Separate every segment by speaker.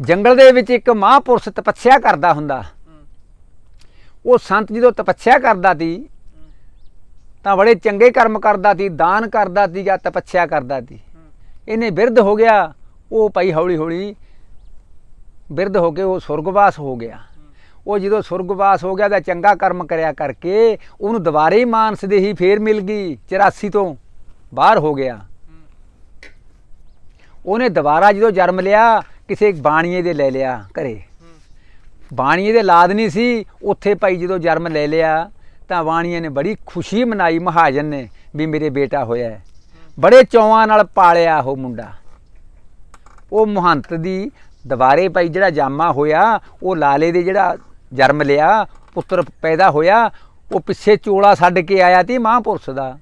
Speaker 1: ਜੰਗਲ ਦੇ ਵਿੱਚ ਇੱਕ ਮਹਾਂਪੁਰਸ਼ ਤਪੱਸਿਆ ਕਰਦਾ ਹੁੰਦਾ। ਉਹ ਸੰਤ ਜਦੋਂ ਤਪੱਸਿਆ ਕਰਦਾ ਸੀ, ਤਾਂ ਬੜੇ ਚੰਗੇ ਕਰਮ ਕਰਦਾ ਸੀ, ਦਾਨ ਕਰਦਾ ਸੀ ਜਾਂ ਤਪੱਸਿਆ ਕਰਦਾ ਸੀ। ਇਹਨੇ ਬਿਰਧ ਹੋ ਗਿਆ, ਉਹ ਭਾਈ ਹੌਲੀ ਹੌਲੀ ਬਿਰਧ ਹੋ ਕੇ ਉਹ ਸੁਰਗਵਾਸ ਹੋ ਗਿਆ। ਉਹ ਜਦੋਂ ਸੁਰਗਵਾਸ ਹੋ ਗਿਆ ਤਾਂ ਚੰਗਾ ਕਰਮ ਕਰਿਆ ਕਰਕੇ ਉਹਨੂੰ ਦੁਬਾਰੇ ਹੀ ਮਾਨਸ ਦੇ ਹੀ ਫੇਰ ਮਿਲ ਗਈ 84 ਤੋਂ ਬਾਹਰ ਹੋ ਗਿਆ। ਉਹਨੇ ਦੁਬਾਰਾ ਜਦੋਂ ਜਨਮ ਲਿਆ ਕਿਸੇ ਬਾਣੀਏ ਦੇ ਲੈ ਲਿਆ ਘਰੇ। ਬਾਣੀਏ ਦੇ ਲਾਦ ਨਹੀਂ ਸੀ, ਉੱਥੇ ਭਾਈ ਜਦੋਂ ਜਨਮ ਲੈ ਲਿਆ, ਤਾਂ ਬਾਣੀਏ ਨੇ ਬੜੀ ਖੁਸ਼ੀ ਮਨਾਈ, ਮਹਾਜਨ ਨੇ ਵੀ ਮੇਰੇ ਬੇਟਾ ਹੋਇਆ ਹੈ। ਬੜੇ ਚੌਆਂ ਨਾਲ ਪਾਲਿਆ ਉਹ ਮੁੰਡਾ। ਉਹ ਮਹੰਤ ਦੀ ਦੁਬਾਰੇ ਭਾਈ ਜਿਹੜਾ ਜਾਮਾ ਹੋਇਆ, ਉਹ ਲਾਲੇ ਦੇ ਜਿਹੜਾ ਜਨਮ ਲਿਆ, ਪੁੱਤਰ ਪੈਦਾ ਹੋਇਆ, ਉਹ ਪਿੱਛੇ ਚੋਲਾ ਛੱਡ ਕੇ ਆਇਆ ਤੀ ਮਹਾਂਪੁਰਸ਼ ਦਾ।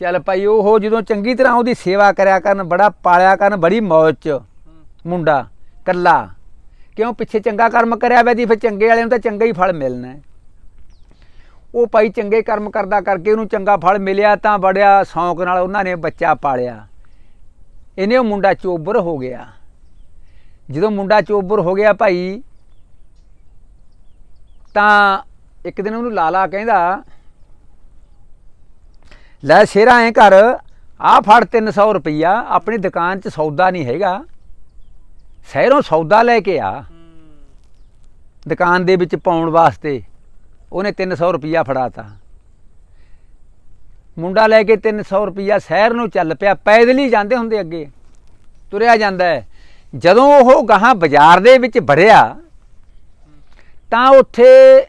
Speaker 1: ਚੱਲ ਭਾਈ, ਉਹ ਜਦੋਂ ਚੰਗੀ ਤਰ੍ਹਾਂ ਉਹਦੀ ਸੇਵਾ ਕਰਿਆ ਕਰਨ, ਬੜਾ ਪਾਲਿਆ ਕਰਨ, ਬੜੀ ਮੌਜ ਚ ਮੁੰਡਾ, ਕੱਲਾ। ਕਿਉਂ ਪਿੱਛੇ ਚੰਗਾ ਕਰਮ ਕਰਿਆ ਵੈ ਦੀ ਫਿਰ ਚੰਗੇ ਵਾਲਿਆਂ ਨੂੰ ਤਾਂ ਚੰਗਾ ਹੀ ਫਲ ਮਿਲਣਾ ਹੈ। ਉਹ ਭਾਈ ਚੰਗੇ ਕਰਮ ਕਰਦਾ ਕਰਕੇ ਉਹਨੂੰ ਚੰਗਾ ਫਲ ਮਿਲਿਆ ਤਾਂ ਬੜਿਆ ਸ਼ੌਂਕ ਨਾਲ ਉਹਨਾਂ ਨੇ ਬੱਚਾ ਪਾਲਿਆ। ਇਹਨੇ ਉਹ ਮੁੰਡਾ ਚੋਬਰ ਹੋ ਗਿਆ। ਜਦੋਂ ਮੁੰਡਾ ਚੋਬਰ ਹੋ ਗਿਆ ਭਾਈ, ਤਾਂ ਇੱਕ ਦਿਨ ਉਹਨੂੰ ਲਾਲਾ ਕਹਿੰਦਾ, ਲੈ ਸ਼ੇਰਾ ਐ ਕਰ ਆ ਫੜ 300 ਰੁਪਈਆ, ਆਪਣੀ ਦੁਕਾਨ 'ਚ ਸੌਦਾ ਨਹੀਂ ਹੈਗਾ। ਸ਼ਹਿਰੋਂ ਸੌਦਾ ਲੈ ਕੇ ਆ। ਦੁਕਾਨ ਦੇ ਵਿੱਚ ਪਾਉਣ ਵਾਸਤੇ ਉਹਨੇ 300 ਰੁਪਈਆ ਫੜਾਤਾ। ਮੁੰਡਾ ਲੈ ਕੇ 300 ਰੁਪਈਆ ਸ਼ਹਿਰ ਨੂੰ ਚੱਲ ਪਿਆ। ਪੈਦਲ ਹੀ ਜਾਂਦੇ ਹੁੰਦੇ ਅੱਗੇ। ਤੁਰਿਆ ਜਾਂਦਾ ਹੈ। ਜਦੋਂ ਉਹ ਗਾਹਾਂ ਬਾਜ਼ਾਰ ਦੇ ਵਿੱਚ ਵੜਿਆ, ਤਾਂ ਉੱਥੇ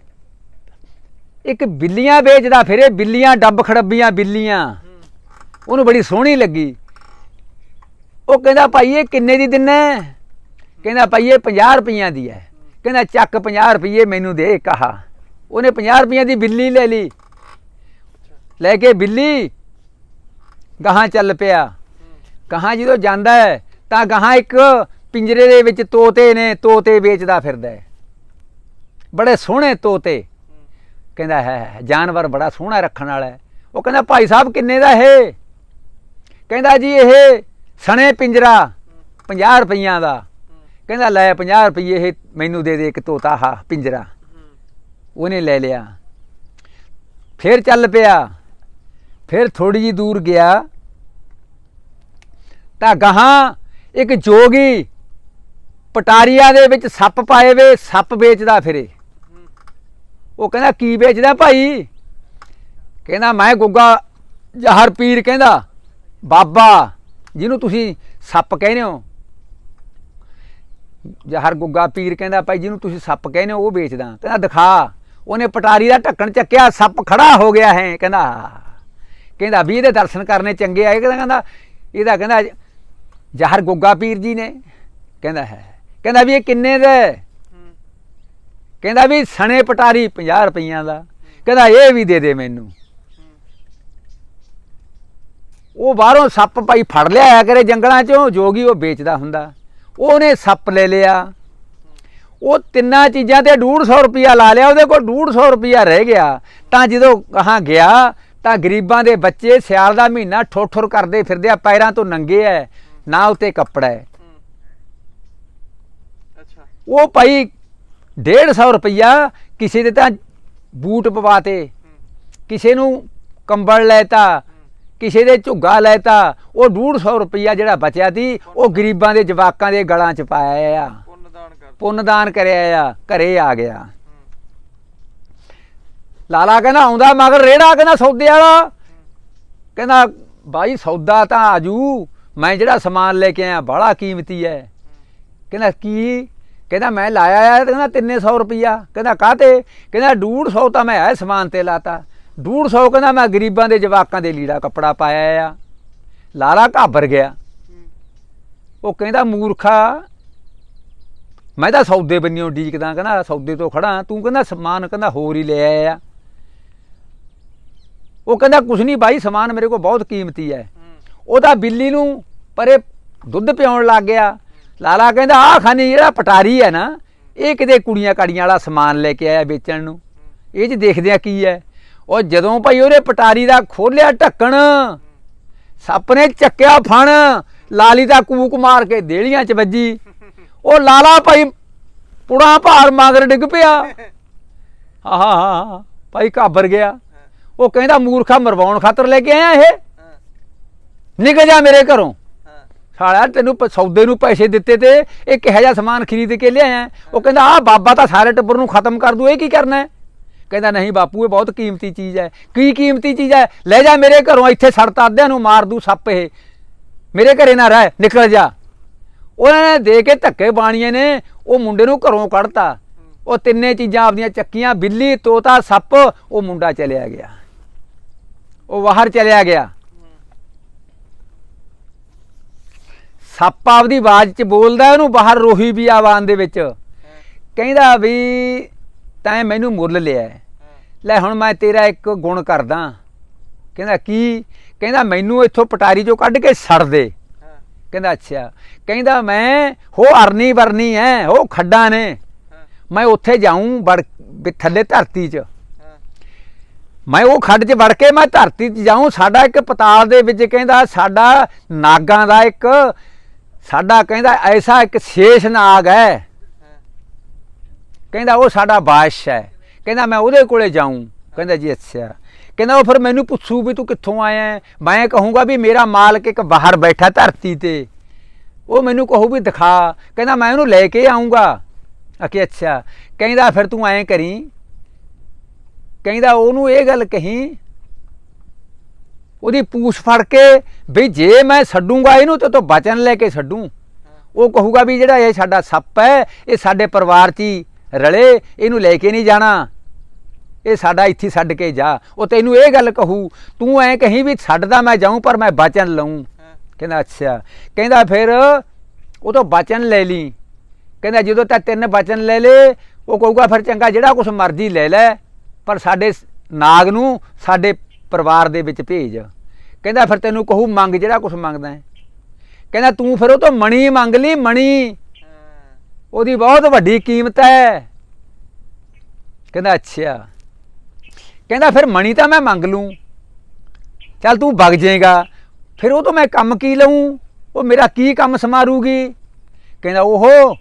Speaker 1: ਇੱਕ ਬਿੱਲੀਆਂ ਵੇਚਦਾ ਫਿਰੇ। ਬਿੱਲੀਆਂ, ਡੱਬ ਖੜੱਬੀਆਂ, ਬਿੱਲੀਆਂ। ਉਹਨੂੰ ਬੜੀ ਸੋਹਣੀ ਲੱਗੀ। ਉਹ ਕਹਿੰਦਾ, ਭਾਈ, ਇਹ ਕਿੰਨੇ ਦੀ ਦਿੰਨਾ ਹੈ? ਕਹਿੰਦਾ ਭਾਈ ਇਹ 50 ਰੁਪਈਆਂ ਦੀ ਹੈ। ਕਹਿੰਦਾ ਚੱਕ 50 ਰੁਪਏ ਮੈਨੂੰ ਦੇ, ਕਹਾ। ਉਹਨੇ 50 ਰੁਪਈਆਂ ਦੀ ਬਿੱਲੀ ਲੈ ਲਈ। ਲੈ ਕੇ ਬਿੱਲੀ, ਗਾਹਾਂ ਚੱਲ ਪਿਆ। ਗਾਹਾਂ ਜਦੋਂ ਜਾਂਦਾ ਹੈ, ਤਾਂ ਗਾਹਾਂ ਇੱਕ ਪਿੰਜਰੇ ਦੇ ਵਿੱਚ ਤੋਤੇ ਨੇ, ਤੋਤੇ ਵੇਚਦਾ ਫਿਰਦਾ ਹੈ। ਬੜੇ ਸੋਹਣੇ ਤੋਤੇ। ਕਹਿੰਦਾ ਹੈ ਜਾਨਵਰ ਬੜਾ ਸੋਹਣਾ ਰੱਖਣ ਵਾਲਾ ਹੈ। ਉਹ ਕਹਿੰਦਾ, ਭਾਈ ਸਾਹਿਬ, ਕਿੰਨੇ ਦਾ ਇਹ? ਕਹਿੰਦਾ ਜੀ, ਇਹ ਸਣੇ ਪਿੰਜਰਾ 50 ਰੁਪਈਆਂ ਦਾ। ਕਹਿੰਦਾ ਲੈ 50 ਰੁਪਏ ਇਹ ਮੈਨੂੰ ਦੇ ਦੇ ਇੱਕ ਤੋਤਾ ਹਾ ਪਿੰਜਰਾ। ਉਹਨੇ ਲੈ ਲਿਆ। ਫਿਰ ਚੱਲ ਪਿਆ। ਫਿਰ ਥੋੜੀ ਜੀ ਦੂਰ ਗਿਆ। ਤਾਂ ਗਾਹਾਂ ਇੱਕ ਜੋਗੀ ਪਟਾਰੀਆ ਦੇ ਵਿੱਚ ਸੱਪ ਪਾਏ ਵੇ, ਸੱਪ ਵੇਚਦਾ ਫਿਰੇ। ਉਹ ਕਹਿੰਦਾ, ਕੀ ਵੇਚਦਾ ਭਾਈ? ਕਹਿੰਦਾ, ਮੈਂ ਗੁੱਗਾ ਜਹਰ ਪੀਰ ਕਹਿੰਦਾ, ਬਾਬਾ, ਜਿਹਨੂੰ ਤੁਸੀਂ ਸੱਪ ਕਹਿੰਦੇ ਹੋ ਜਹਰ ਗੁੱਗਾ ਪੀਰ ਕਹਿੰਦਾ ਭਾਈ ਜਿਹਨੂੰ ਤੁਸੀਂ ਸੱਪ ਕਹਿੰਦੇ ਹੋ, ਉਹ ਵੇਚਦਾ। ਕਹਿੰਦਾ ਦਿਖਾ, ਉਹਨੇ ਪਟਾਰੀ ਦਾ ਢੱਕਣ ਚੱਕਿਆ, ਸੱਪ ਖੜਾ ਹੋ ਗਿਆ ਹੈ। ਕਹਿੰਦਾ ਕਹਿੰਦਾ ਵੀ ਇਹਦੇ ਦਰਸ਼ਨ ਕਰਨੇ ਚੰਗੇ ਆਏ। ਕਹਿੰਦਾ ਕਹਿੰਦਾ, ਇਹਦਾ ਕਹਿੰਦਾ ਜਹਰ ਗੁੱਗਾ ਪੀਰ ਜੀ ਨੇ। ਕਹਿੰਦਾ, ਹੈ। ਕਹਿੰਦਾ ਵੀ ਇਹ ਕਿੰਨੇ ਦਾ? ਕਹਿੰਦਾ ਵੀ ਸਣੇ ਪਟਾਰੀ 50 ਰੁਪਈਆਂ ਦਾ। ਕਹਿੰਦਾ ਇਹ ਵੀ ਦੇ ਦੇ ਮੈਨੂੰ। ਉਹ ਬਾਹਰੋਂ ਸੱਪ ਭਾਈ ਫੜ ਲਿਆਇਆ ਕਰੇ ਜੰਗਲਾਂ ਚੋਂ ਜੋਗੀ ਉਹ ਵੇਚਦਾ ਹੁੰਦਾ। ਉਹਨੇ ਸੱਪ ਲੈ ਲਿਆ। ਉਹ ਤਿੰਨਾਂ ਚੀਜ਼ਾਂ ਤੇ 150 ਰੁਪਿਆ ਲਾ ਲਿਆ ਉਹਦੇ ਕੋਲ 150 ਰੁਪਿਆ ਰਹਿ ਗਿਆ। ਤਾਂ ਜਦੋਂ ਕਹਾਂ ਗਿਆ ਤਾਂ ਗਰੀਬਾਂ ਦੇ ਬੱਚੇ ਸਿਆਲ ਦਾ ਮਹੀਨਾ ਠੋਠਰ ਕਰਦੇ ਫਿਰਦੇ ਆ ਪੈਰਾਂ ਤੋਂ ਨੰਗੇ ਐ ਨਾ ਉਤੇ ਕੱਪੜਾ
Speaker 2: ਅੱਛਾ।
Speaker 1: ਉਹ ਭਾਈ 150 ਰੁਪਈਆ ਕਿਸੇ ਦੇ ਤਾਂ ਬੂਟ ਪਵਾਤੇ ਕਿਸੇ ਨੂੰ ਕੰਬਲ ਲੈਤਾ ਕਿਸੇ ਦੇ ਝੁੱਗਾ ਲੈਤਾ ਉਹ 150 ਰੁਪਈਆ ਜਿਹੜਾ ਬਚਿਆ ਸੀ ਉਹ ਗਰੀਬਾਂ ਦੇ ਜਵਾਕਾਂ ਦੇ ਗਲਾਂ 'ਚ ਪਾਇਆ ਆ। ਪੁੰਨਦਾਨ ਕਰਿਆ ਆ ਘਰੇ ਆ ਗਿਆ। ਲਾਲਾ ਕਹਿੰਦਾ ਆਉਂਦਾ ਮਗਰ ਰੇੜਾ ਕਹਿੰਦਾ ਸੌਦੇ ਵਾਲਾ। ਕਹਿੰਦਾ ਬਾਈ ਸੌਦਾ ਤਾਂ ਆਜੂ ਮੈਂ ਜਿਹੜਾ ਸਮਾਨ ਲੈ ਕੇ ਆਇਆ ਬੜਾ ਕੀਮਤੀ ਹੈ ਕਹਿੰਦਾ ਕੀ? ਕਹਿੰਦਾ ਮੈਂ ਲਾਇਆ ਆ ਕਹਿੰਦਾ 300 ਰੁਪਿਆ ਕਹਿੰਦਾ ਕਾਤੇ ਕਹਿੰਦਾ 150 ਤਾਂ ਮੈਂ ਇਹ ਸਮਾਨ ਤੇ ਲਾਤਾ। 150 ਕਹਿੰਦਾ ਮੈਂ ਗਰੀਬਾਂ ਦੇ ਜਵਾਕਾਂ ਦੇ ਲੀੜਾ ਕੱਪੜਾ ਪਾਇਆ ਆ। ਲਾਲਾ ਘਾਬਰ ਗਿਆ। ਉਹ ਕਹਿੰਦਾ, ਮੂਰਖਾ, ਮੈਂ ਤਾਂ ਸੌਦੇ ਬੰਨਿਓ ਡੀਕਦਾ, ਕਹਿੰਦਾ, ਸੌਦੇ ਤੋਂ ਖੜਾ ਤੂੰ ਕਹਿੰਦਾ, ਸਮਾਨ ਕਹਿੰਦਾ ਹੋਰ ਹੀ ਲੈ ਆਇਆ। ਉਹ ਕਹਿੰਦਾ, ਕੁਛ ਨਹੀਂ ਬਾਈ ਸਮਾਨ ਮੇਰੇ ਕੋਲ ਬਹੁਤ ਕੀਮਤੀ ਹੈ ਉਹਦਾ ਬਿੱਲੀ ਨੂੰ ਪਰੇ ਦੁੱਧ ਪਿਆਉਣ ਲੱਗ ਗਿਆ। ਲਾਲਾ ਕਹਿੰਦਾ, ਆਹ ਖਾਨੀ ਜਿਹੜਾ ਪਟਾਰੀ ਹੈ ਨਾ। ਇਹ ਕਿਤੇ ਕੁੜੀਆਂ ਕਾੜੀਆਂ ਵਾਲਾ ਸਮਾਨ ਲੈ ਕੇ ਆਇਆ ਵੇਚਣ ਨੂੰ। ਇਹ ਚ ਦੇਖਦੇ ਆ ਕੀ ਹੈ ਉਹ ਜਦੋਂ ਭਾਈ ਉਹਨੇ ਪਟਾਰੀ ਦਾ ਖੋਲਿਆ ਢੱਕਣ ਸੱਪ ਨੇ ਚੱਕਿਆ ਫਣ, ਲਾਲੀ ਦਾ ਕੂਕ ਮਾਰ ਕੇ ਦੇਲੀਆਂ ਚ ਵੱਜੀ। ਉਹ ਲਾਲਾ ਭਾਈ ਪੁੜਾ ਭਾਰ ਮਗਰ ਡਿੱਗ ਪਿਆ। ਹਾਂ ਹਾਂ ਹਾਂ ਭਾਈ ਘਾਬਰ ਗਿਆ। ਉਹ ਕਹਿੰਦਾ, ਮੂਰਖਾ ਮਰਵਾਉਣ ਖਾਤਰ ਲੈ ਕੇ ਆਇਆ ਇਹ? ਨਿਕਲ ਜਾ ਮੇਰੇ ਘਰੋਂ।
Speaker 2: ਹਾਂ
Speaker 1: ਸਾਲਿਆ, ਤੈਨੂੰ ਸੌਦੇ ਨੂੰ ਪੈਸੇ ਦਿੱਤੇ ਤੇ ਇਹ ਕਿਹੋ ਜਿਹਾ ਸਮਾਨ ਖਰੀਦ ਕੇ ਲਿਆਇਆ? ਉਹ ਕਹਿੰਦਾ ਆ ਬਾਬਾ ਤਾਂ ਸਾਰੇ ਟੱਬਰ ਨੂੰ ਖਤਮ ਕਰ ਦੂ, ਇਹ ਕੀ ਕਰਨਾ ਹੈ? ਕਹਿੰਦਾ, ਨਹੀਂ ਬਾਪੂ, ਇਹ ਬਹੁਤ ਕੀਮਤੀ ਚੀਜ਼ ਹੈ। ਕੀ ਕੀਮਤੀ ਚੀਜ਼ ਹੈ? ਲੈ ਜਾ ਮੇਰੇ ਘਰੋਂ, ਇੱਥੇ ਸੜਤਾ ਅੱਧਿਆਂ ਨੂੰ ਮਾਰ ਦੂ ਸੱਪ ਇਹ। ਮੇਰੇ ਘਰੇ ਨਾ ਰਹਿ, ਨਿਕਲ ਜਾ। ਉਹਨਾਂ ਨੇ ਦੇ ਕੇ ਧੱਕੇ ਬਾਣੀਏ ਨੇ, ਉਹ ਮੁੰਡੇ ਨੂੰ ਘਰੋਂ ਕੱਢਤਾ। ਉਹ ਤਿੰਨੇ ਚੀਜ਼ਾਂ ਆਪਦੀਆਂ ਚੱਕੀਆਂ, ਬਿੱਲੀ, ਤੋਤਾ, ਸੱਪ, ਉਹ ਮੁੰਡਾ ਚਲਿਆ ਗਿਆ। ਉਹ ਬਾਹਰ ਚਲਿਆ ਗਿਆ। ਸੱਪ ਆਪਦੀ ਆਵਾਜ਼ 'ਚ ਬੋਲਦਾ, ਉਹਨੂੰ ਬਾਹਰ ਰੋਹੀ ਵੀ ਆਵਾਜ਼ ਦੇ ਵਿੱਚ। ਕਹਿੰਦਾ ਵੀ, ਤੈਂ ਮੈਨੂੰ ਮੁੱਲ ਲਿਆ ਲੈ ਹੁਣ ਮੈਂ ਤੇਰਾ ਇੱਕ ਗੁਣ ਕਰਦਾ। ਕਹਿੰਦਾ ਕੀ? ਕਹਿੰਦਾ ਮੈਨੂੰ ਇੱਥੋਂ ਪਟਾਰੀ 'ਚੋਂ ਕੱਢ ਕੇ ਸੜ ਦੇ। ਕਹਿੰਦਾ ਅੱਛਾ। ਕਹਿੰਦਾ ਮੈਂ ਹੋ ਅਰਨੀ ਵਰਨੀ ਹੈ ਉਹ ਖੱਡਾਂ ਨੇ। ਮੈਂ ਉੱਥੇ ਜਾਊਂ ਵੜ ਵੀ ਥੱਲੇ ਧਰਤੀ 'ਚ। ਮੈਂ ਉਹ ਖੱਡ 'ਚ ਵੜ ਕੇ ਮੈਂ ਧਰਤੀ 'ਚ ਜਾਊਂ ਸਾਡਾ ਇੱਕ ਪਤਾਲ ਦੇ ਵਿੱਚ ਕਹਿੰਦਾ ਸਾਡਾ ਨਾਗਾਂ ਦਾ ਇੱਕ ਸਾਡਾ ਕਹਿੰਦਾ ਐਸਾ ਇੱਕ ਸ਼ੇਸ਼ ਨਾਗ ਹਾਂ। ਕਹਿੰਦਾ ਉਹ ਸਾਡਾ ਬਾਦਸ਼ਾਹ ਹੈ ਕਹਿੰਦਾ ਮੈਂ ਉਹਦੇ ਕੋਲੇ ਜਾਊਂ। ਕਹਿੰਦਾ ਜੀ, ਅੱਛਾ। ਕਹਿੰਦਾ ਉਹ ਫਿਰ ਮੈਨੂੰ ਪੁੱਛੂ ਵੀ ਤੂੰ ਕਿੱਥੋਂ ਆਇਆ ਮੈਂ ਕਹੂੰਗਾ ਵੀ ਮੇਰਾ ਮਾਲਕ ਇੱਕ ਬਾਹਰ ਬੈਠਾ ਧਰਤੀ ਤੇ। ਉਹ ਮੈਨੂੰ ਕਹੂ ਵੀ ਦਿਖਾ। ਕਹਿੰਦਾ ਮੈਂ ਉਹਨੂੰ ਲੈ ਕੇ ਆਉਂਗਾ ਅਕੇ ਅੱਛਾ। ਕਹਿੰਦਾ ਫਿਰ ਤੂੰ ਐਂ ਕਰੀ। ਕਹਿੰਦਾ ਉਹਨੂੰ ਇਹ ਗੱਲ ਕਹੀ। ਉਹਦੀ ਪੂਛ ਫੜ ਕੇ ਵੀ ਜੇ ਮੈਂ ਛੱਡੂੰਗਾ ਇਹਨੂੰ ਤੇ ਤੂੰ ਬਚਨ ਲੈ ਕੇ ਛੱਡੂੰ। ਉਹ ਕਹੂਗਾ ਵੀ ਜਿਹੜਾ ਇਹ ਸਾਡਾ ਸੱਪ ਹੈ, ਇਹ ਸਾਡੇ ਪਰਿਵਾਰ 'ਚ ਹੀ ਰਲੇ, ਇਹਨੂੰ ਲੈ ਕੇ ਨਹੀਂ ਜਾਣਾ। ਇਹ ਸਾਡਾ ਇੱਥੇ ਛੱਡ ਕੇ ਜਾ। ਉਹ ਤੈਨੂੰ ਇਹ ਗੱਲ ਕਹੂ ਤੂੰ ਐ ਕਹੀਂ ਵੀ ਛੱਡਦਾ ਮੈਂ ਜਾਊਂ ਪਰ ਮੈਂ ਬਚਨ ਲਊਂ। ਕਹਿੰਦਾ ਅੱਛਾ। ਕਹਿੰਦਾ ਫਿਰ ਉਹ ਤੋਂ ਬਚਨ ਲੈ ਲਈ। ਕਹਿੰਦਾ ਜਦੋਂ ਤੱਕ ਤਿੰਨ ਬਚਨ ਲੈ ਲੇ ਉਹ ਕਹੂਗਾ ਫਿਰ ਚੰਗਾ ਜਿਹੜਾ ਕੁਛ ਮਰਜ਼ੀ ਲੈ ਲੈ ਪਰ ਸਾਡੇ ਨਾਗ ਨੂੰ ਸਾਡੇ ਪਰਿਵਾਰ ਦੇ ਵਿੱਚ ਭੇਜ। ਕਹਿੰਦਾ ਫਿਰ ਤੈਨੂੰ ਕਹੂ ਮੰਗ ਜਿਹੜਾ ਕੁਛ ਮੰਗਦਾ ਹੈ। ਕਹਿੰਦਾ ਤੂੰ ਫਿਰ ਉਹ ਤੋਂ ਮਣੀ ਮੰਗ ਲਈ ਮਣੀ। ਉਹਦੀ ਬਹੁਤ ਵੱਡੀ ਕੀਮਤ ਹੈ। ਕਹਿੰਦਾ ਅੱਛਾ। ਕਹਿੰਦਾ, ਫਿਰ ਮਣੀ ਤਾਂ ਮੈਂ ਮੰਗ ਲੂੰ। ਚੱਲ ਤੂੰ ਵਗ ਜਾਏਗਾ। ਫਿਰ ਉਹ ਤੋਂ ਮੈਂ ਕੰਮ ਕੀ ਲਊਂ? ਉਹ ਮੇਰਾ ਕੀ ਕੰਮ ਸਮਾਰੂਗੀ? ਕਹਿੰਦਾ, ਓਹੋ,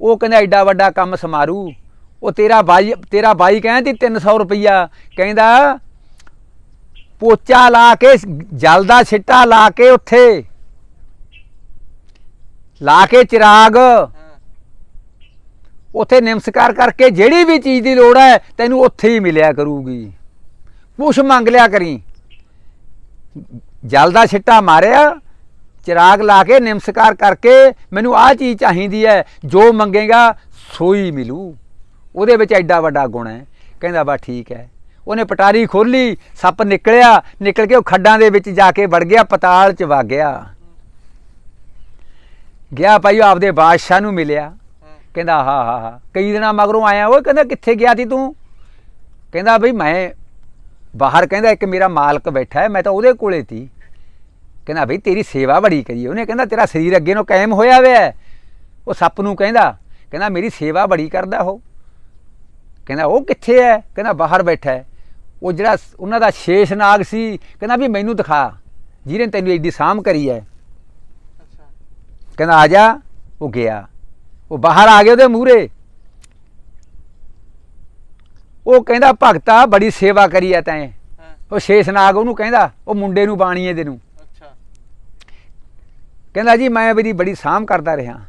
Speaker 1: ਉਹ ਕਹਿੰਦਾ, ਐਡਾ ਵੱਡਾ ਕੰਮ ਸਮਾਰੂ। ਉਹ ਤੇਰਾ ਬਾਈ ਤੇਰਾ ਬਾਈ ਕਹਿੰਦੀ 300 ਰੁਪਈਆ। ਕਹਿੰਦਾ, ਪੋਚਾ ਲਾ ਕੇ, ਜਲ ਦਾ ਛਿੱਟਾ ਲਾ ਕੇ ਉੱਥੇ। ਲਾ ਕੇ ਚਿਰਾਗ ਉੱਥੇ ਨਿਮਸਕਾਰ ਕਰਕੇ ਜਿਹੜੀ ਵੀ ਚੀਜ਼ ਦੀ ਲੋੜ ਹੈ, ਤੈਨੂੰ ਉੱਥੇ ਹੀ ਮਿਲਿਆ ਕਰੂਗੀ। ਕੁਛ ਮੰਗ ਲਿਆ ਕਰੀ। ਜਲ ਦਾ ਛਿੱਟਾ ਮਾਰਿਆ, ਚਿਰਾਗ ਲਾ ਕੇ ਨਿਮਸਕਾਰ ਕਰਕੇ ਮੈਨੂੰ ਆਹ ਚੀਜ਼ ਚਾਹੀਦੀ ਹੈ, ਜੋ ਮੰਗੇਗਾ ਸੋਈ ਮਿਲੂ। ਉਹਦੇ ਵਿੱਚ ਐਡਾ ਵੱਡਾ ਗੁਣ ਹੈ। ਕਹਿੰਦਾ ਬਾ ਠੀਕ ਹੈ। ਉਹਨੇ ਪਟਾਰੀ ਖੋਲੀ ਸੱਪ ਨਿਕਲਿਆ, ਨਿਕਲ ਕੇ ਉਹ ਖੱਡਾਂ ਦੇ ਵਿੱਚ ਜਾ ਕੇ ਵੜ ਗਿਆ, ਪਤਾਲ ਚ ਵਗ ਗਿਆ। ਗਿਆ ਭਾਈ, ਉਹ ਆਪਦੇ ਬਾਦਸ਼ਾਹ ਨੂੰ ਮਿਲਿਆ। ਕਹਿੰਦਾ ਹਾਂ ਹਾਂ ਹਾਂ। ਕਈ ਦਿਨਾਂ ਮਗਰੋਂ ਆਇਆ ਉਹ ਕਹਿੰਦਾ ਕਿੱਥੇ ਗਿਆ ਸੀ ਤੂੰ? ਕਹਿੰਦਾ ਬਈ ਮੈਂ ਬਾਹਰ ਕਹਿੰਦਾ ਇੱਕ ਮੇਰਾ ਮਾਲਕ ਬੈਠਾ ਹੈ ਮੈਂ ਤਾਂ ਉਹਦੇ ਕੋਲੇ ਸੀ। ਕਹਿੰਦਾ ਬਈ ਤੇਰੀ ਸੇਵਾ ਬੜੀ ਕਰੀ। ਉਹਨੇ ਕਹਿੰਦਾ ਤੇਰਾ ਸਰੀਰ ਅੱਗੇ ਨੂੰ ਕਾਇਮ ਹੋਇਆ ਹੋਇਆ। ਉਹ ਸੱਪ ਨੂੰ ਕਹਿੰਦਾ ਕਹਿੰਦਾ ਮੇਰੀ ਸੇਵਾ ਬੜੀ ਕਰਦਾ ਉਹ। ਕਹਿੰਦਾ ਉਹ ਕਿੱਥੇ ਹੈ? ਕਹਿੰਦਾ ਬਾਹਰ ਬੈਠਾ ਹੈ। ਉਹ ਜਿਹੜਾ ਉਹਨਾਂ ਦਾ ਸ਼ੇਸ਼ ਨਾਗ ਸੀ ਕਹਿੰਦਾ ਵੀ ਮੈਨੂੰ ਦਿਖਾ ਜਿਹਨੇ ਤੈਨੂੰ ਐਡੀ ਸਾਂਭ ਕਰੀ ਹੈ।
Speaker 2: ਅੱਛਾ।
Speaker 1: ਕਹਿੰਦਾ ਆ ਜਾ। ਉਹ ਗਿਆ। ਉਹ ਬਾਹਰ ਆ ਗਿਆ ਉਹਦੇ ਮੂਹਰੇ। ਉਹ ਕਹਿੰਦਾ ਭਗਤਾ ਬੜੀ ਸੇਵਾ ਕਰੀ ਆ ਤੈਂ। ਉਹ ਸ਼ੇਸ਼ਨਾਗ ਉਹਨੂੰ ਕਹਿੰਦਾ ਉਹ ਮੁੰਡੇ ਨੂੰ ਬਾਣੀਏ ਦੇ ਨੂੰ।
Speaker 2: ਅੱਛਾ।
Speaker 1: ਕਹਿੰਦਾ ਜੀ ਮੈਂ ਇਹਦੀ ਬੜੀ ਸਾਂਭ ਕਰਦਾ ਰਿਹਾ।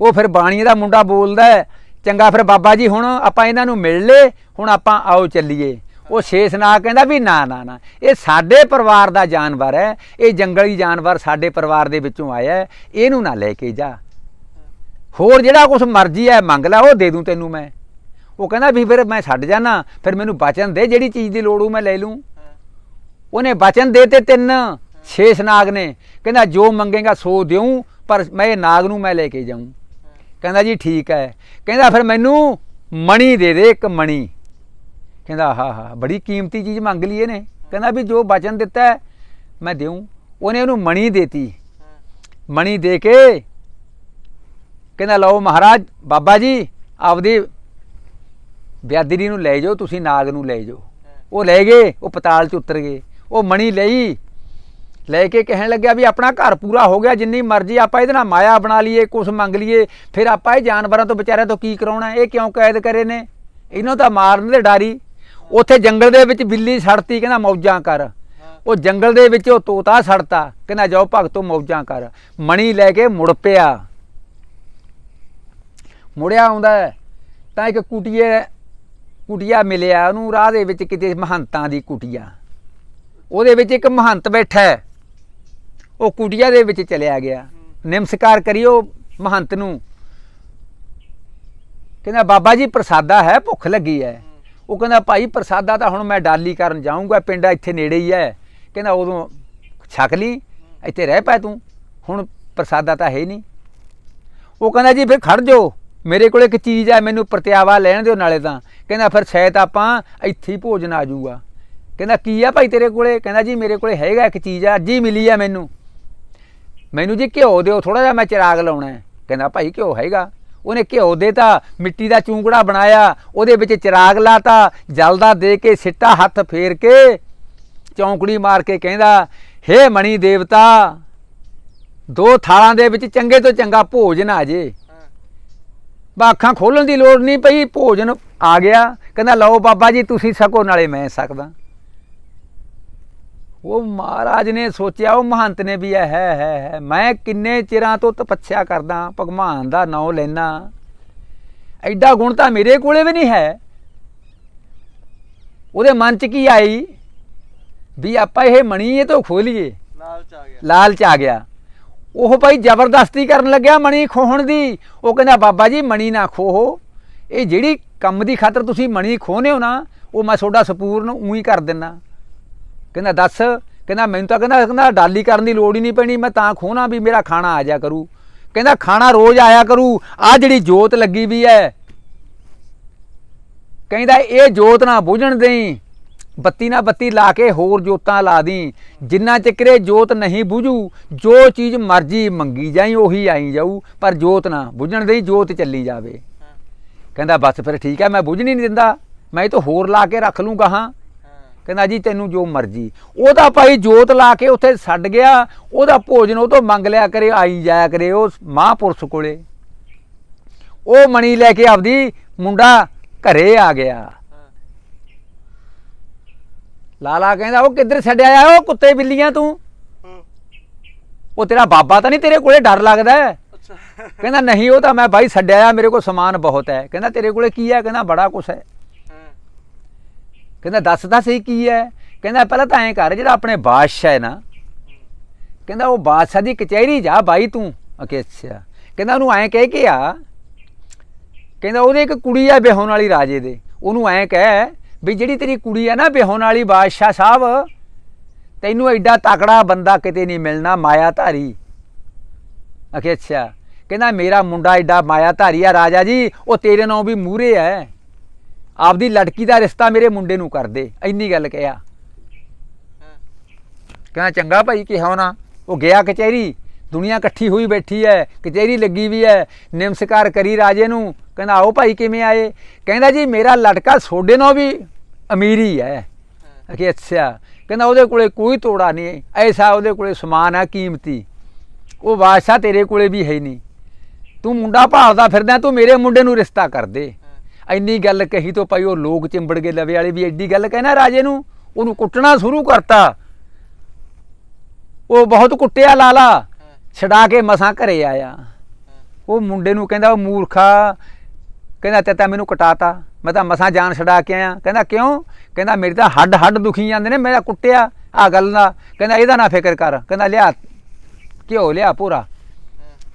Speaker 1: ਉਹ ਫਿਰ ਬਾਣੀਏ ਦਾ ਮੁੰਡਾ ਬੋਲਦਾ ਚੰਗਾ ਫਿਰ ਬਾਬਾ ਜੀ ਹੁਣ ਆਪਾਂ ਇਹਨਾਂ ਨੂੰ ਮਿਲ ਲੇ ਹੁਣ ਆਪਾਂ ਆਓ ਚੱਲੀਏ। ਉਹ ਸ਼ੇਸ਼ਨਾਗ ਕਹਿੰਦਾ ਵੀ ਨਾ ਨਾ ਨਾ ਇਹ ਸਾਡੇ ਪਰਿਵਾਰ ਦਾ ਜਾਨਵਰ ਹੈ ਇਹ ਜੰਗਲੀ ਜਾਨਵਰ ਸਾਡੇ ਪਰਿਵਾਰ ਦੇ ਵਿੱਚੋਂ ਆਇਆ ਹੈ, ਇਹਨੂੰ ਨਾ ਲੈ ਕੇ ਜਾ। ਹੋਰ ਜਿਹੜਾ ਕੁਝ ਮਰਜ਼ੀ ਹੈ, ਮੰਗ ਲੈ, ਉਹ ਦੇ ਦੂੰ ਤੈਨੂੰ ਮੈਂ। ਉਹ ਕਹਿੰਦਾ ਵੀ ਫਿਰ ਮੈਂ ਛੱਡ ਜਾਣਾ ਫਿਰ ਮੈਨੂੰ ਬਚਨ ਦੇ ਜਿਹੜੀ ਚੀਜ਼ ਦੀ ਲੋੜ ਹੋ ਮੈਂ ਲੈ ਲੂੰ। ਉਹਨੇ ਬਚਨ ਦੇ ਤੇ ਤਿੰਨ, ਛੇ ਸਨਾਗ ਨੇ। ਕਹਿੰਦਾ ਜੋ ਮੰਗੇਗਾ ਸੋ ਦਿਉ ਪਰ ਮੈਂ ਇਹ ਨਾਗ ਨੂੰ ਮੈਂ ਲੈ ਕੇ ਜਾਊਂ। ਕਹਿੰਦਾ ਜੀ ਠੀਕ ਹੈ। ਕਹਿੰਦਾ ਫਿਰ ਮੈਨੂੰ ਮਣੀ ਦੇ ਦੇ ਇੱਕ ਮਣੀ। ਕਹਿੰਦਾ ਹਾਂ ਹਾਂ, ਬੜੀ ਕੀਮਤੀ ਚੀਜ਼ ਮੰਗ ਲਈ ਇਹਨੇ। ਕਹਿੰਦਾ ਵੀ ਜੋ ਬਚਨ ਦਿੱਤਾ ਮੈਂ ਦੇਉਂ ਉਹਨੇ ਉਹਨੂੰ ਮਣੀ ਦੇਤੀ।
Speaker 2: ਹਾਂ
Speaker 1: ਮਣੀ ਦੇ ਕੇ ਕਹਿੰਦਾ ਲਓ ਮਹਾਰਾਜ, ਬਾਬਾ ਜੀ, ਆਪਦੀ ਬਿਆਦਰੀ ਨੂੰ ਲੈ ਜਾਓ, ਤੁਸੀਂ ਨਾਗ ਨੂੰ ਲੈ ਜਾਓ। ਉਹ ਲੈ ਗਏ, ਉਹ ਪਤਾਲ ਚ ਉਤਰ ਗਏ। ਉਹ ਮਣੀ ਲਈ, ਲੈ ਕੇ ਕਹਿਣ ਲੱਗਿਆ ਵੀ ਆਪਣਾ ਘਰ ਪੂਰਾ ਹੋ ਗਿਆ, ਜਿੰਨੀ ਮਰਜ਼ੀ ਆਪਾਂ ਇਹਦੇ ਨਾਲ ਮਾਇਆ ਬਣਾ ਲਈਏ, ਕੁਛ ਮੰਗ ਲਈਏ, ਫਿਰ ਆਪਾਂ ਇਹ ਜਾਨਵਰਾਂ ਤੋਂ ਵਿਚਾਰਿਆਂ ਤੋਂ ਕੀ ਕਰਾਉਣਾ ਇਹ ਕਿਉਂ ਕੈਦ ਕਰੇ ਨੇ? ਇਹਨਾਂ ਤਾਂ ਮਾਰਨ ਦੇ ਡਾਰੀ ਉੱਥੇ ਜੰਗਲ ਦੇ ਵਿੱਚ ਬਿੱਲੀ ਸੜਤੀ, ਕਹਿੰਦਾ ਮੌਜਾਂ ਕਰ। ਉਹ ਜੰਗਲ ਦੇ ਵਿੱਚ ਉਹ ਤੋਤਾ ਸੜਤਾ, ਕਹਿੰਦਾ ਜਾਓ ਭਗਤੋ ਮੌਜਾਂ ਕਰ। ਮਣੀ ਲੈ ਕੇ ਮੁੜ ਪਿਆ। ਮੁੜਿਆ ਆਉਂਦਾ ਤਾਂ ਇੱਕ ਕੁਟੀਏ, ਕੁਟੀਆ ਮਿਲਿਆ ਉਹਨੂੰ, ਰਾਹ ਦੇ ਵਿੱਚ ਕਿਤੇ ਮਹੰਤਾਂ ਦੀ ਕੁਟੀਆ। ਉਹਦੇ ਵਿੱਚ ਇੱਕ ਮਹੰਤ ਬੈਠਾ ਹੈ। ਉਹ ਕੁਟੀਆ ਦੇ ਵਿੱਚ ਚਲਿਆ ਗਿਆ। ਨਿਮਸਕਾਰ ਕਰਿਓ ਮਹੰਤ ਨੂੰ। ਕਹਿੰਦਾ, ਬਾਬਾ ਜੀ, ਪ੍ਰਸਾਦਾ ਹੈ, ਭੁੱਖ ਲੱਗੀ ਹੈ। ਉਹ ਕਹਿੰਦਾ, ਭਾਈ, ਪ੍ਰਸਾਦਾ ਤਾਂ ਹੁਣ ਮੈਂ ਡਾਲੀ ਕਰਨ ਜਾਊਂਗਾ, ਪਿੰਡ ਇੱਥੇ ਨੇੜੇ ਹੀ ਹੈ। ਕਹਿੰਦਾ, ਉਦੋਂ ਛਕ ਲਈ, ਇੱਥੇ ਰਹਿ ਪੈ ਤੂੰ, ਹੁਣ ਪ੍ਰਸਾਦਾ ਤਾਂ ਹੈ ਹੀ ਨਹੀਂ। ਉਹ ਕਹਿੰਦਾ, ਜੀ, ਫਿਰ ਖੜ ਜਾਓ। ਮੇਰੇ ਕੋਲ ਇੱਕ ਚੀਜ਼ ਹੈ, ਮੈਨੂੰ ਪ੍ਰਤਿਆਵਾ ਲੈਣ ਦਿਓ ਨਾਲੇ ਤਾਂ। ਕਹਿੰਦਾ, ਫਿਰ ਸ਼ਾਇਦ ਆਪਾਂ ਇੱਥੇ ਹੀ ਭੋਜਨ ਆ ਜਾਊਗਾ। ਕਹਿੰਦਾ, ਕੀ ਆ ਭਾਈ ਤੇਰੇ ਕੋਲੇ? ਕਹਿੰਦਾ, ਜੀ, ਮੇਰੇ ਕੋਲੇ ਹੈਗਾ ਇੱਕ ਚੀਜ਼ ਆ, ਅੱਜ ਹੀ ਮਿਲੀ ਆ ਮੈਨੂੰ। ਮੈਨੂੰ ਜੀ ਘਿਓ ਦਿਓ ਥੋੜਾ ਜਿਹਾ ਮੈਂ ਚਿਰਾਗ ਲਾਉਣਾ ਕਹਿੰਦਾ, ਭਾਈ ਘਿਓ ਹੈਗਾ। ਉਹਨੇ ਘਿਓ ਦੇ ਤਾਂ ਮਿੱਟੀ ਦਾ ਚੂੰਗੜਾ ਬਣਾਇਆ, ਉਹਦੇ ਵਿੱਚ ਚਿਰਾਗ ਲਾਤਾ, ਜਲਦਾ ਦੇ ਕੇ ਸਿੱਟਾ ਹੱਥ ਫੇਰ ਕੇ ਚੌਂਕੜੀ ਮਾਰ ਕੇ ਕਹਿੰਦਾ, ਹੇ ਮਣੀ ਦੇਵਤਾ, ਦੋ ਥਾਲਾਂ ਦੇ ਵਿੱਚ ਚੰਗੇ ਤੋਂ ਚੰਗਾ ਭੋਜਨ ਆ ਜੇ। ਬਾ ਅੱਖਾਂ ਖੋਲਣ ਦੀ ਲੋੜ ਨਹੀਂ ਪਈ ਭੋਜਨ ਆ ਗਿਆ। ਕਹਿੰਦਾ ਲਓ ਬਾਬਾ ਜੀ ਤੁਸੀਂ ਸਕੋ ਨਾਲੇ ਮੈਂ ਸਕਦਾ। ਉਹ ਮਹਾਰਾਜ ਨੇ ਸੋਚਿਆ ਉਹ ਮਹੰਤ ਨੇ ਵੀ ਹੈ ਹੈ ਹੈ ਮੈਂ ਕਿੰਨੇ ਚਿਰਾਂ ਤੋਂ ਤਪੱਸਿਆ ਕਰਦਾ ਭਗਵਾਨ ਦਾ ਨਾਮ ਲੈਣਾ ਐਡਾ ਗੁਣ ਤਾਂ ਮੇਰੇ ਕੋਲੇ ਵੀ ਨਹੀਂ ਹੈ। ਉਹਦੇ ਮਨ 'ਚ ਕੀ ਆਈ? ਵੀ ਆਪਾਂ ਇਹ ਮਣੀ ਇਹ ਤੋਂ ਖੋਲੀਏ।
Speaker 2: ਲਾਲਚ ਆ ਗਿਆ।
Speaker 1: ਲਾਲਚ ਆ ਗਿਆ। ਉਹ ਭਾਈ ਜ਼ਬਰਦਸਤੀ ਕਰਨ ਲੱਗਿਆ ਮਣੀ ਖੋਹਣ ਦੀ। ਉਹ ਕਹਿੰਦਾ, ਬਾਬਾ ਜੀ, ਮਣੀ ਨਾ ਖੋਹੋ। ਇਹ ਜਿਹੜੀ ਕੰਮ ਦੀ ਖਾਤਰ ਤੁਸੀਂ ਮਣੀ ਖੋਹਨੇ ਹੋ ਨਾ, ਉਹ ਮੈਂ ਤੁਹਾਡਾ ਸਪੂਰਨ ਉਹੀ ਕਰ ਦਿੰਨਾ। ਕਹਿੰਦਾ, ਦੱਸ। ਕਹਿੰਦਾ, ਮੈਨੂੰ ਤਾਂ ਕਹਿੰਦਾ ਕਹਿੰਦਾ, ਡਾਲੀ ਕਰਨ ਦੀ ਲੋੜ ਹੀ ਨਹੀਂ ਪੈਣੀ, ਮੈਂ ਤਾਂ ਖੋਹਣਾ ਵੀ ਮੇਰਾ ਖਾਣਾ ਆ ਜਾ ਕਰੂ। ਕਹਿੰਦਾ, ਖਾਣਾ ਰੋਜ਼ ਆਇਆ ਕਰੂ। ਆ ਜਿਹੜੀ ਜੋਤ ਲੱਗੀ ਵੀ ਹੈ ਕਹਿੰਦਾ, ਇਹ ਜੋਤ ਨਾ ਬੁਝਣ ਦੇਈ। ਬੱਤੀ ਨਾ ਬੱਤੀ ਲਾ ਕੇ ਹੋਰ ਜੋਤਾਂ ਲਾ ਦੀ। ਜਿੰਨਾ ਚਿਕਰੇ ਜੋਤ ਨਹੀਂ ਬੁਝੂ, ਜੋ ਚੀਜ਼ ਮਰਜ਼ੀ ਮੰਗੀ ਜਾਈ, ਉਹੀ ਆਈ ਜਾਊ। ਪਰ ਜੋਤ ਨਾ ਬੁਝਣ ਦੇਈ ਜੋਤ ਚੱਲੀ ਜਾਵੇ। ਕਹਿੰਦਾ, ਬਸ ਫਿਰ ਠੀਕ ਹੈ, ਮੈਂ ਬੁਝਣ ਨਹੀਂ ਦਿੰਦਾ। ਮੈਂ ਇਹ ਤਾਂ ਹੋਰ ਲਾ ਕੇ ਰੱਖ ਲੂੰਗਾ ਹਾਂ ਕਹਿੰਦਾ, ਜੀ, ਤੈਨੂੰ ਜੋ ਮਰਜ਼ੀ। ਉਹਦਾ ਭਾਈ ਜੋਤ ਲਾ ਕੇ ਉੱਥੇ ਛੱਡ ਗਿਆ। ਉਹਦਾ ਭੋਜਨ ਉਹ ਤੋਂ ਮੰਗ ਲਿਆ ਕਰੇ, ਆਈ ਜਾਇਆ ਕਰੇ ਉਹ ਮਹਾਂਪੁਰਸ਼ ਕੋਲੇ। ਉਹ ਮਣੀ ਲੈ ਕੇ ਆਪਦੀ ਮੁੰਡਾ ਘਰੇ ਆ ਗਿਆ। ਲਾਲਾ ਕਹਿੰਦਾ ਉਹ ਕਿੱਧਰ ਛੱਡਿਆ ਆ? ਉਹ ਕੁੱਤੇ ਬਿੱਲੀਆਂ ਤੂੰ। ਉਹ ਤੇਰਾ ਬਾਬਾ ਤਾਂ ਨਹੀਂ ਤੇਰੇ ਕੋਲੇ ਡਰ ਲੱਗਦਾ ਕਹਿੰਦਾ ਨਹੀਂ ਉਹ ਤਾਂ ਮੈਂ ਬਾਈ ਛੱਡਿਆ ਆ ਮੇਰੇ ਕੋਲ ਸਮਾਨ ਬਹੁਤ ਹੈ। ਕਹਿੰਦਾ ਤੇਰੇ ਕੋਲੇ ਕੀ ਹੈ? ਕਹਿੰਦਾ ਬੜਾ ਕੁਛ ਹੈ।
Speaker 2: ਹਾਂ
Speaker 1: ਕਹਿੰਦਾ ਦੱਸ ਤਾਂ ਸਹੀ ਕੀ ਹੈ? ਕਹਿੰਦਾ ਪਹਿਲਾਂ ਤਾਂ ਐਂ ਕਰ ਜਿਹੜਾ ਆਪਣੇ ਬਾਦਸ਼ਾਹ ਹੈ ਨਾ ਕਹਿੰਦਾ ਉਹ ਬਾਦਸ਼ਾਹ ਦੀ ਕਚਹਿਰੀ ਜਾ ਬਾਈ ਤੂੰ। ਅਕੇ ਅੱਛਾ। ਕਹਿੰਦਾ ਉਹਨੂੰ ਐਂ ਕਹਿ ਕੇ ਆ। ਕਹਿੰਦਾ ਉਹਦੇ ਇੱਕ ਕੁੜੀ ਆ ਵਿਆਹਣ ਵਾਲੀ ਰਾਜੇ ਦੇ। ਉਹਨੂੰ ਐਂ ਕਹਿ ਵੀ ਜਿਹੜੀ ਤੇਰੀ ਕੁੜੀ ਆ ਨਾ ਵਿਆਹਣ ਵਾਲੀ ਬਾਦਸ਼ਾਹ ਸਾਹਿਬ, ਤੈਨੂੰ ਐਡਾ ਤਕੜਾ ਬੰਦਾ ਕਿਤੇ ਨਹੀਂ ਮਿਲਣਾ ਮਾਇਆ ਧਾਰੀ ਅਕੇ ਅੱਛਾ, ਕਹਿੰਦਾ ਮੇਰਾ ਮੁੰਡਾ ਐਡਾ ਮਾਇਆ ਧਾਰੀ ਆ ਰਾਜਾ ਜੀ, ਉਹ ਤੇਰੇ ਨਾਲ ਵੀ ਮੂਰੇ ਹੈ ਆਪਦੀ ਲੜਕੀ ਦਾ ਰਿਸ਼ਤਾ ਮੇਰੇ ਮੁੰਡੇ ਨੂੰ ਕਰ ਦੇ, ਇੰਨੀ ਗੱਲ ਕਿਹਾ। ਕਹਿੰਦਾ ਚੰਗਾ ਭਾਈ ਕਿਹਾ ਨਾ, ਉਹ ਗਿਆ ਕਚਹਿਰੀ, ਦੁਨੀਆ ਇਕੱਠੀ ਹੋਈ ਬੈਠੀ ਹੈ ਕਚਹਿਰੀ ਲੱਗੀ ਵੀ ਹੈ ਨਿਮਸਕਾਰ ਕਰੀ ਰਾਜੇ ਨੂੰ ਕਹਿੰਦਾ ਆਓ ਭਾਈ ਕਿਵੇਂ ਆਏ? ਕਹਿੰਦਾ ਜੀ ਮੇਰਾ ਲੜਕਾ ਸੋਡੇ ਨਾਲ ਵੀ ਅਮੀਰੀ ਹੈ ਕਿ ਅੱਛਾ। ਕਹਿੰਦਾ ਉਹਦੇ ਕੋਲੇ ਕੋਈ ਤੋੜਾ ਨਹੀਂ। ਐਸਾ ਉਹਦੇ ਕੋਲੇ ਸਮਾਨ ਆ ਕੀਮਤੀ। ਉਹ ਬਾਦਸ਼ਾਹ ਤੇਰੇ ਕੋਲੇ ਵੀ ਹੈ ਨਹੀਂ। ਤੂੰ ਮੁੰਡਾ ਭਾਲਦਾ ਫਿਰਦਾ ਤੂੰ ਮੇਰੇ ਮੁੰਡੇ ਨੂੰ ਰਿਸ਼ਤਾ ਕਰ ਦੇ। ਇੰਨੀ ਗੱਲ ਕਹੀ ਤੋਂ ਭਾਈ ਉਹ ਲੋਕ ਚਿੰਬੜ ਗਏ ਲਵੇ ਵਾਲੇ ਵੀ। ਐਡੀ ਗੱਲ ਕਹਿਣਾ ਰਾਜੇ ਨੂੰ ਉਹਨੂੰ ਕੁੱਟਣਾ ਸ਼ੁਰੂ ਕਰਤਾ। ਉਹ ਬਹੁਤ ਕੁੱਟਿਆ ਲਾਲਾ। ਛਡਾ ਕੇ ਮਸਾਂ ਘਰੇ ਆਇਆ। ਉਹ ਮੁੰਡੇ ਨੂੰ ਕਹਿੰਦਾ ਉਹ ਮੂਰਖਾ ਕਹਿੰਦਾ ਤੇ ਤਾਂ ਮੈਨੂੰ ਕਟਾਤਾ। ਮੈਂ ਤਾਂ ਮਸਾਂ ਜਾਨ ਛਡਾ ਕੇ ਆਇਆ। ਕਹਿੰਦਾ, ਕਿਉਂ? ਕਹਿੰਦਾ, ਮੇਰੀ ਤਾਂ ਹੱਡ ਹੱਡ ਦੁਖੀ ਜਾਂਦੇ ਨੇ, ਮੇਰਾ ਕੁੱਟਿਆ ਆ ਗੱਲ ਦਾ। ਕਹਿੰਦਾ, ਇਹਦਾ ਨਾ ਫਿਕਰ ਕਰ। ਕਹਿੰਦਾ, ਲਿਆ, ਘਿਓ ਲਿਆ ਪੂਰਾ।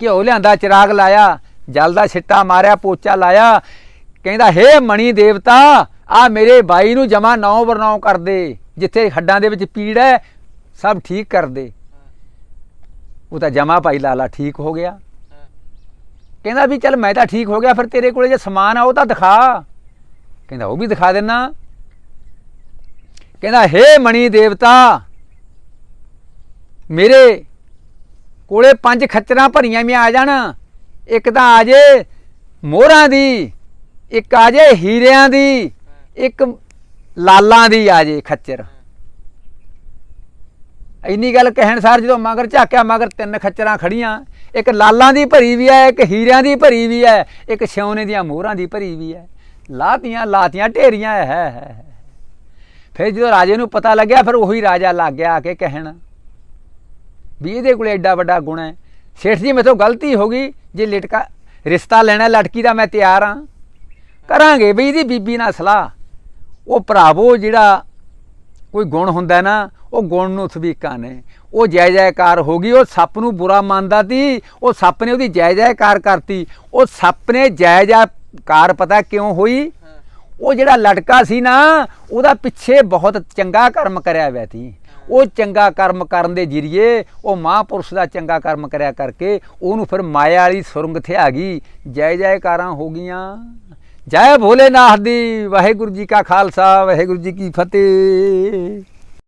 Speaker 1: ਘਿਓ ਲਿਆਂਦਾ, ਚਿਰਾਗ ਲਾਇਆ, ਜਲ ਦਾ ਛਿੱਟਾ ਮਾਰਿਆ, ਪੋਚਾ ਲਾਇਆ। ਕਹਿੰਦਾ, ਹੇ ਮਣੀ ਦੇਵਤਾ, ਆ ਮੇਰੇ ਬਾਈ ਨੂੰ ਜਮਾ ਨੌ ਬਰਨੌ ਕਰ ਦੇ। ਜਿੱਥੇ ਹੱਡਾਂ ਦੇ ਵਿੱਚ ਪੀੜ ਹੈ, ਸਭ ਠੀਕ ਕਰ ਦੇ। ਉਹ ਤਾਂ ਜਮਾ ਭਾਈ ਲਾਲਾ ਠੀਕ ਹੋ ਗਿਆ। ਕਹਿੰਦਾ ਵੀ ਚੱਲ ਮੈਂ ਤਾਂ ਠੀਕ ਹੋ ਗਿਆ, ਫਿਰ ਤੇਰੇ ਕੋਲੇ ਜੇ ਸਮਾਨ ਆ, ਉਹ ਤਾਂ ਦਿਖਾ। ਕਹਿੰਦਾ ਉਹ ਵੀ ਦਿਖਾ ਦੇਣਾ ਕਹਿੰਦਾ, ਹੇ ਮਣੀ ਦੇਵਤਾ, ਮੇਰੇ ਕੋਲੇ ਪੰਜ ਖੱਚਰਾਂ ਭਰੀਆਂ ਵੀ ਆ ਜਾਣ। ਇੱਕ ਤਾਂ ਆ ਜੇ ਮੋਹਰਾਂ ਦੀ, ਇੱਕ ਆ ਜੇ ਹੀਰਿਆਂ ਦੀ, ਇੱਕ ਲਾਲਾਂ ਦੀ ਆ ਜੇ ਖੱਚਰ। ਇੰਨੀ ਗੱਲ ਕਹਿਣ ਸਾਰ ਜਦੋਂ ਮਗਰ ਝਾਕਿਆ, ਮਗਰ ਤਿੰਨ ਖੱਚਰਾਂ ਖੜੀਆਂ, ਇੱਕ ਲਾਲਾਂ ਦੀ ਭਰੀ ਵੀ ਹੈ, ਇੱਕ ਹੀਰਿਆਂ ਦੀ ਭਰੀ ਵੀ ਹੈ, ਇੱਕ ਸਿਉਨੇ ਦੀਆਂ ਮੋਹਰਾਂ ਦੀ ਭਰੀ ਵੀ ਹੈ। ਲਾਤੀਆਂ ਲਾਤੀਆਂ ਢੇਰੀਆਂ, ਹੈ ਹੈ ਹੈ। ਫਿਰ ਜਦੋਂ ਰਾਜੇ ਨੂੰ ਪਤਾ ਲੱਗਿਆ, ਫਿਰ ਉਹੀ ਰਾਜਾ ਲੱਗ ਗਿਆ ਆ ਕੇ ਕਹਿਣ ਵੀ ਇਹਦੇ ਕੋਲ ਐਡਾ ਵੱਡਾ ਗੁਣ ਹੈ। ਸੇਠ ਜੀ, ਮੇਥੋਂ ਗਲਤੀ ਹੋ ਗਈ। ਜੇ ਲਟਕਾ, ਰਿਸ਼ਤਾ ਲੈਣਾ, ਲਟਕੀ ਦਾ ਮੈਂ ਤਿਆਰ ਹਾਂ। ਕਰਾਂਗੇ ਵੀ ਇਹਦੀ ਬੀਬੀ ਨਾਲ ਸਲਾਹ। ਉਹ ਭਰਾਵੋ ਜਿਹੜਾ ਕੋਈ ਗੁਣ ਹੁੰਦਾ ਨਾ, ਉਹ ਗੁਣ ਨੂੰ ਸਵੀਕਾਂ ਨੇ। ਉਹ ਜੈ ਜੈਕਾਰ ਹੋ ਗਈ, ਉਹ ਸੱਪ ਨੂੰ ਬੁਰਾ ਮੰਨਦਾ ਸੀ, ਉਹ ਸੱਪ ਨੇ ਉਹਦੀ ਜੈ ਜੈਕਾਰ ਕਰਤੀ। ਉਹ ਸੱਪ ਨੇ ਜੈ ਜੈਕਾਰ ਪਤਾ ਕਿਉਂ ਹੋਈ? ਉਹ ਜਿਹੜਾ ਲਟਕਾ ਸੀ ਨਾ, ਉਹਦਾ ਪਿੱਛੇ ਬਹੁਤ ਚੰਗਾ ਕਰਮ ਕਰਿਆ ਹੋਇਆ ਸੀ। ਉਹ ਚੰਗਾ ਕਰਮ ਕਰਨ ਦੇ ਜਰੀਏ ਉਹ ਮਹਾਂਪੁਰਸ਼ ਦਾ ਚੰਗਾ ਕਰਮ ਕਰਿਆ ਕਰਕੇ ਉਹਨੂੰ ਫਿਰ ਮਾਇਆ ਵਾਲੀ ਸੁਰੰਗ ਤੇ ਆ ਗਈ। ਜੈ ਜੈਕਾਰਾਂ ਹੋ ਗਈਆਂ। ਜੈ ਭੋਲੇਨਾਥ ਦੀ ਵਾਹਿਗੁਰੂ ਜੀ ਕਾ ਖਾਲਸਾ ਵਾਹਿਗੁਰੂ ਜੀ ਕੀ ਫਤਿਹ।